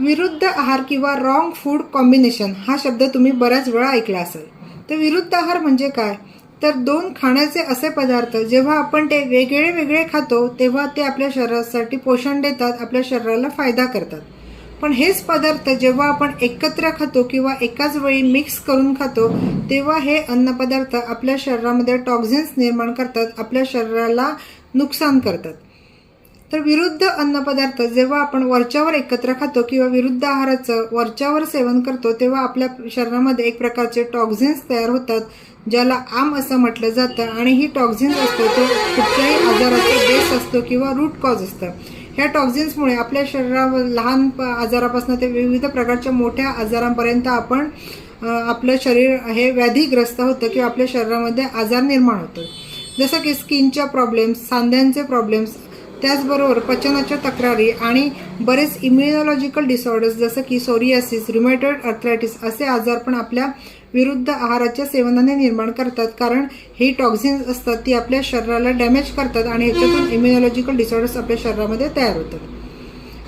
विरुद्ध आहार किंवा रॉंग फूड कॉम्बिनेशन हा शब्द तुम्ही बऱ्याच वेळा ऐकला असेल. तर विरुद्ध आहार म्हणजे काय? तर दोन खाण्याचे असे पदार्थ जेव्हा आपण ते वेगळे वेगळे खातो तेव्हा ते आपल्या शरीरासाठी पोषण देतात आपल्या शरीराला फायदा करतात. पण हेच पदार्थ जेव्हा आपण एकत्र खातो किंवा एकाच वेळी मिक्स करून खातो तेव्हा हे अन्नपदार्थ आपल्या शरीरामध्ये टॉक्झिन्स निर्माण करतात आपल्या शरीराला नुकसान करतात. तर विरुद्ध अन्नपदार्थ जेव्हा आपण वरच्यावर एकत्र खातो किंवा विरुद्ध आहाराचं वरच्यावर सेवन करतो तेव्हा आपल्या शरीरामध्ये एक प्रकारचे टॉक्झिन्स तयार होतात ज्याला आम असं म्हटलं जातं. आणि ही टॉक्झिन्स असतो तो कुठल्याही आजाराचा बेस असतो किंवा रूट कॉज असतं. ह्या टॉक्झिन्समुळे आपल्या शरीरावर लहान आजारापासून ते विविध प्रकारच्या मोठ्या आजारांपर्यंत आपण आपलं शरीर हे व्याधीग्रस्त होतं किंवा आपल्या शरीरामध्ये आजार निर्माण होतो जसं की स्किनच्या प्रॉब्लेम्स सांध्यांचे प्रॉब्लेम्स त्याचबरोबर पचनाच्या तक्रारी आणि बरेच इम्युनॉलॉजिकल डिसऑर्डर्स जसं की सोरियासिस रिमॅटॉइड अर्थरायटिस असे आजार पण आपल्या विरुद्ध आहाराच्या सेवनाने निर्माण करतात. कारण ही टॉक्झिन्स असतात ती आपल्या शरीराला डॅमेज करतात आणि ह्याच्यातून इम्युनॉलॉजिकल डिसऑर्डर्स आपल्या शरीरामध्ये तयार होतात.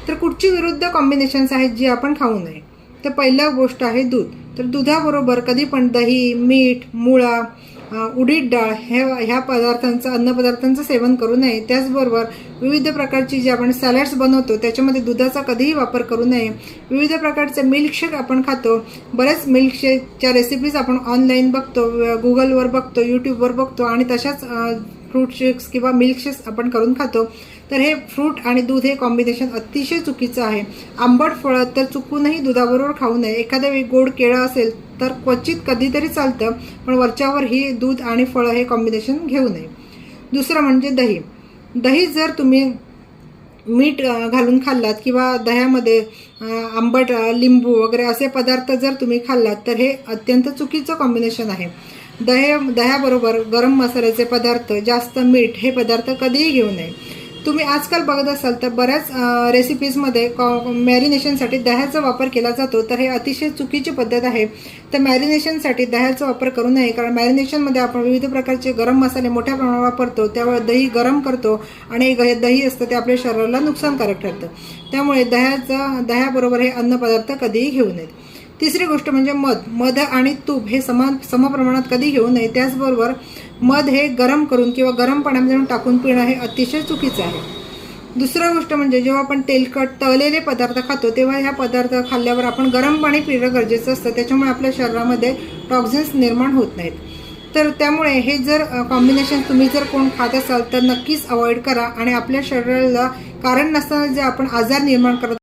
तर कुठची विरुद्ध कॉम्बिनेशन्स आहेत जी आपण खाऊ नये? तर पहिला गोष्ट आहे दूध. तर दुधाबरोबर कधी पण दही मीठ मुळा उडीद डाळ हे ह्या पदार्थांचं अन्नपदार्थांचं सेवन करू नये. त्याचबरोबर विविध प्रकारची जे आपण सॅलड्स बनवतो त्याच्यामध्ये दुधाचा कधीही वापर करू नये. विविध प्रकारचे मिल्कशेक आपण खातो. बऱ्याच मिल्कशेकच्या रेसिपीज आपण ऑनलाईन बघतो गुगलवर बघतो यूट्यूबवर बघतो आणि तशाच फ्रूट शेक्स किंवा मिल्कशेक्स आपण करून खातो तर हे फ्रूट आणि दूध हे कॉम्बिनेशन अतिशय चुकीचं आहे. आंबट फळं तर चुकूनही दुधाबरोबर खाऊ नये. एखाद्या वेळी गोड केळं असेल तर क्वचित कधीतरी चालतं पण वरच्यावर ही दूध आणि फळं हे कॉम्बिनेशन घेऊ नये. दुसरं म्हणजे दही. दही जर तुम्ही मीठ घालून खाल्लात किंवा दह्यामध्ये आंबट लिंबू वगैरे असे पदार्थ जर तुम्ही खाल्लात तर हे अत्यंत चुकीचं कॉम्बिनेशन आहे. दह्या दह्याबरोबर गरम मसाल्याचे पदार्थ जास्त मीठ हे पदार्थ कधीही घेऊ नये. तुम्ही आजकाल बघत असाल तर बऱ्याच रेसिपीजमध्ये कॉ मॅरिनेशनसाठी दह्याचा वापर केला जातो. तर हे अतिशय चुकीची पद्धत आहे. तर मॅरिनेशनसाठी दह्याचा वापर करू नये. कारण मॅरिनेशनमध्ये आपण विविध प्रकारचे गरम मसाले मोठ्या प्रमाणात वापरतो. त्यावर दही गरम करतो आणि हे दही असतं ते आपल्या शरीराला नुकसानकारक ठरतं. त्यामुळे दह्याचा दह्याबरोबर हे अन्नपदार्थ कधीही घेऊ नयेत. तिसरी गोष्ट म्हणजे मध. मध आणि तूप हे समान समप्रमाणात कधी घेऊ नये. त्याचबरोबर मध हे गरम करून किंवा गरम पाण्यामध्ये टाकून पिणं हे अतिशय चुकीचं आहे. दुसरं गोष्ट म्हणजे जेव्हा आपण तेलकट तळलेले पदार्थ खातो तेव्हा ह्या पदार्थ खाल्ल्यावर आपण गरम पाणी पिणं गरजेचं असतं. त्याच्यामुळे आपल्या शरीरामध्ये टॉक्झिन्स निर्माण होत नाहीत. तर त्यामुळे हे जर कॉम्बिनेशन तुम्ही जर कोण खात असाल तर नक्कीच अवॉइड करा आणि आपल्या शरीराला कारण नसताना जे आपण आजार निर्माण करत